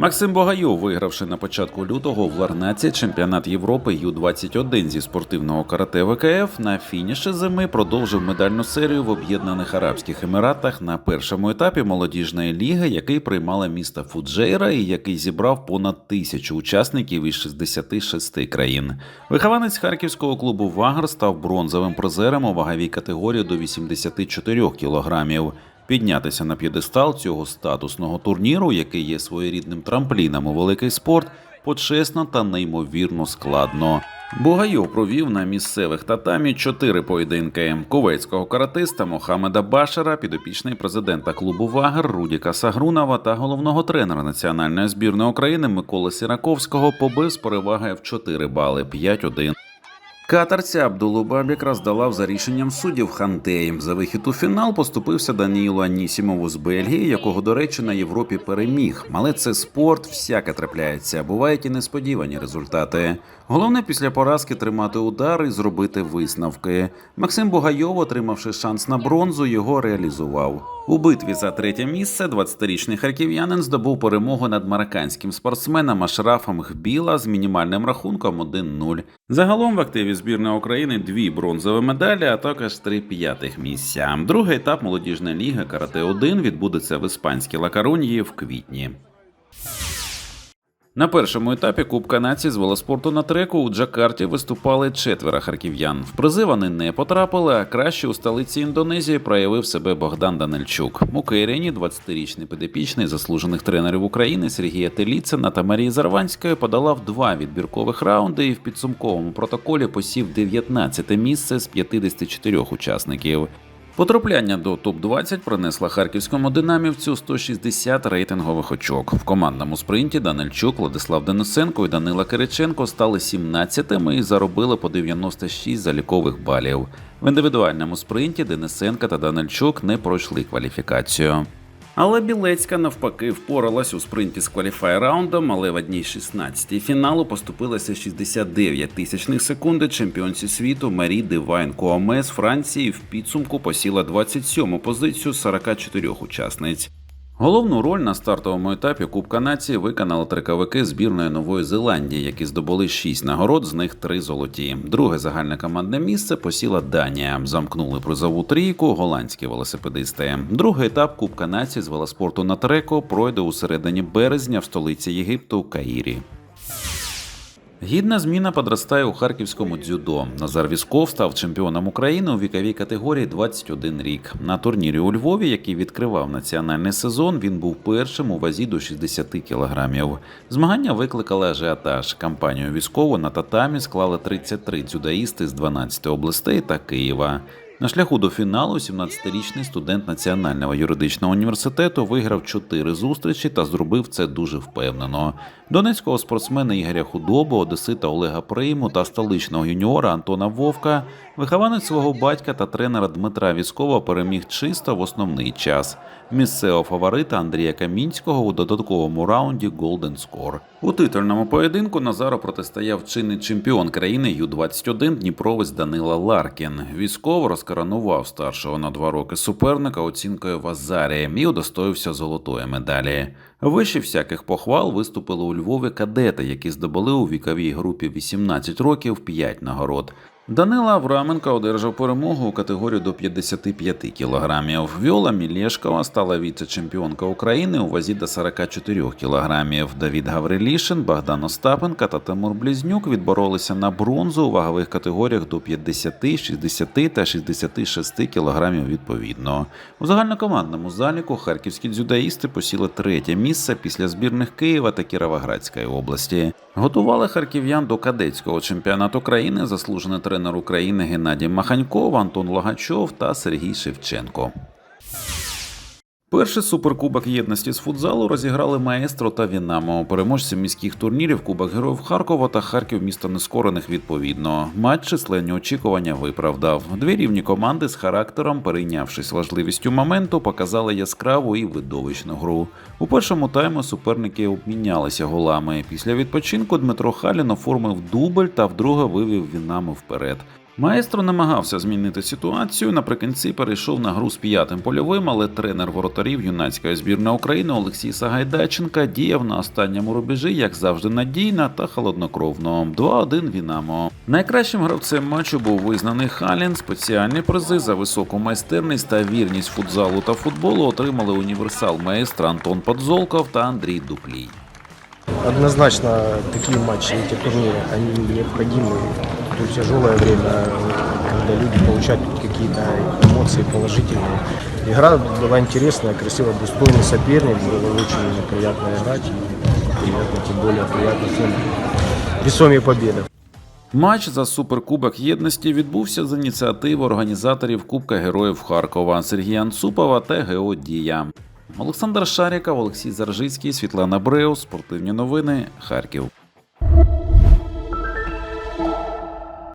Максим Богайов, вигравши на початку лютого в Ларнаці чемпіонат Європи Ю-21 зі спортивного карате ВКФ, на фініші зими продовжив медальну серію в Об'єднаних Арабських Еміратах на першому етапі молодіжної ліги, який приймала місто Фуджейра і який зібрав понад тисячу учасників із 66 країн. Вихованець харківського клубу Вагр став бронзовим призером у ваговій категорії до 84 кілограмів. Піднятися на п'єдестал цього статусного турніру, який є своєрідним трампліном у великий спорт, почесно та неймовірно складно. Бугайов провів на місцевих татамі чотири поєдинки кувейтського каратиста Мохамеда Башера, підопічний президента клубу Вагер Рудіка Сагрунова та головного тренера національної збірної України Миколи Сіраковського побив з перевагою в 4 бали 5-1. Катарця Абдулу Бабік роздолав за рішенням суддів Хантей. За вихід у фінал поступився Даніїлу Анісімову з Бельгії, якого, до речі, на Європі переміг. Але це спорт, всяке трапляється. Бувають і несподівані результати. Головне після поразки тримати удар і зробити висновки. Максим Бугайов, отримавши шанс на бронзу, його реалізував. У битві за третє місце 20-річний харків'янин здобув перемогу над марокканським спортсменом Ашрафом Гбіла з мінімальним рахунком 1-0. Загалом в активі збірної України дві бронзові медалі, а також три п'ятих місця. Другий етап молодіжної ліги Карате 1 відбудеться в іспанській Лакарунії в квітні. На першому етапі Кубка нації з велоспорту на треку у Джакарті виступали четверо харків'ян. В призи вони не потрапили, а краще у столиці Індонезії проявив себе Богдан Данильчук. У Кейрені 20-річний підопічний заслужених тренерів України Сергія Теліцина та Марії Зарванської подолав два відбіркових раунди і в підсумковому протоколі посів 19 місце з 54 учасників. Потрапляння до топ-20 принесла харківському динамівцю 160 рейтингових очок. В командному спринті Данильчук, Владислав Денисенко і Данила Кириченко стали 17-ми і заробили по 96 залікових балів. В індивідуальному спринті Денисенка та Данильчук не пройшли кваліфікацію. Але Білецька навпаки впоралась у спринті з кваліфай раундом, але в одній 16 фіналу поступилася 69 тисячних секунди чемпіонці світу Марі Дивайн Коаме з Франції в підсумку посіла 27-му позицію з 44 учасниць. Головну роль на стартовому етапі Кубка нації виконали триковики збірної Нової Зеландії, які здобули шість нагород, з них три золоті. Друге загальне командне місце посіла Данія. Замкнули призову трійку голландські велосипедисти. Другий етап Кубка нації з велоспорту на треко пройде у середині березня в столиці Єгипту Каїрі. Гідна зміна подростає у харківському дзюдо. Назар Вісков став чемпіоном України у віковій категорії 21 рік. На турнірі у Львові, який відкривав національний сезон, він був першим у вазі до 60 кілограмів. Змагання викликали ажіотаж. Кампанію військову на татамі склали 33 дзюдоїсти з 12 областей та Києва. На шляху до фіналу 17-річний студент Національного юридичного університету виграв чотири зустрічі та зробив це дуже впевнено. Донецького спортсмена Ігоря Худобу, Одесита Олега Прийму та столичного юніора Антона Вовка, вихованець свого батька та тренера Дмитра Віскова переміг чисто в основний час. Місцевого фаворита Андрія Камінського у додатковому раунді Golden Score. У титульному поєдинку Назару протистояв чинний чемпіон країни Ю-21 Дніпровець Данила Ларкін. Військов розкоронував старшого на два роки суперника оцінкою в Азарі і удостоївся золотої медалі. Вище всяких похвал виступили у Львові кадети, які здобули у віковій групі 18 років 5 нагород. Данила Авраменко одержав перемогу у категорії до 55 кілограмів. Віола Мілєшкова стала віце-чемпіонка України у вазі до 44 кілограмів. Давід Гаврилішин, Богдан Остапенко та Тимур Близнюк відборолися на бронзу у вагових категоріях до 50, 60 та 66 кілограмів відповідно. У загальнокомандному заліку харківські дзюдоїсти посіли третє місце після збірних Києва та Кіровоградської області. Готували харків'ян до кадетського чемпіонату країни заслужений тренер України Геннадій Маханьков, Антон Логачов та Сергій Шевченко. Перший суперкубок єдності з футзалу розіграли маестро та Вінамо, переможці міських турнірів Кубок Героїв Харкова та Харків місто нескорених відповідно. Матч численні очікування виправдав. Дві рівні команди з характером, перейнявшись важливістю моменту, показали яскраву і видовищну гру. У першому тайму суперники обмінялися голами. Після відпочинку Дмитро Халін оформив дубль та вдруге вивів Вінамо вперед. Маестро намагався змінити ситуацію. Наприкінці перейшов на гру з п'ятим польовим, але тренер воротарів юнацької збірної України Олексій Сагайдаченка діяв на останньому рубежі, як завжди, надійно та холоднокровно. 2-1 Вінамо. Найкращим гравцем матчу був визнаний Халін. Спеціальні призи за високу майстерність та вірність футзалу та футболу отримали універсал маестра Антон Подзолков та Андрій Дуплій. Однозначно такие матчи, эти турниры, они необходимы в то тяжелое время, когда люди получают какие-то эмоции положительные. Игра была интересная, красиво, достойный соперник, было очень приятно играть, и приятно, тем более приятно тем весомее победа. Матч за суперкубок єдності відбувся з ініціативи організаторів Кубка Героїв Харкова Сергія Анцупова та Гео Дія. Олександр Шаріков, Олексій Заржицький, Світлана Бреус, Спортивні новини, Харків.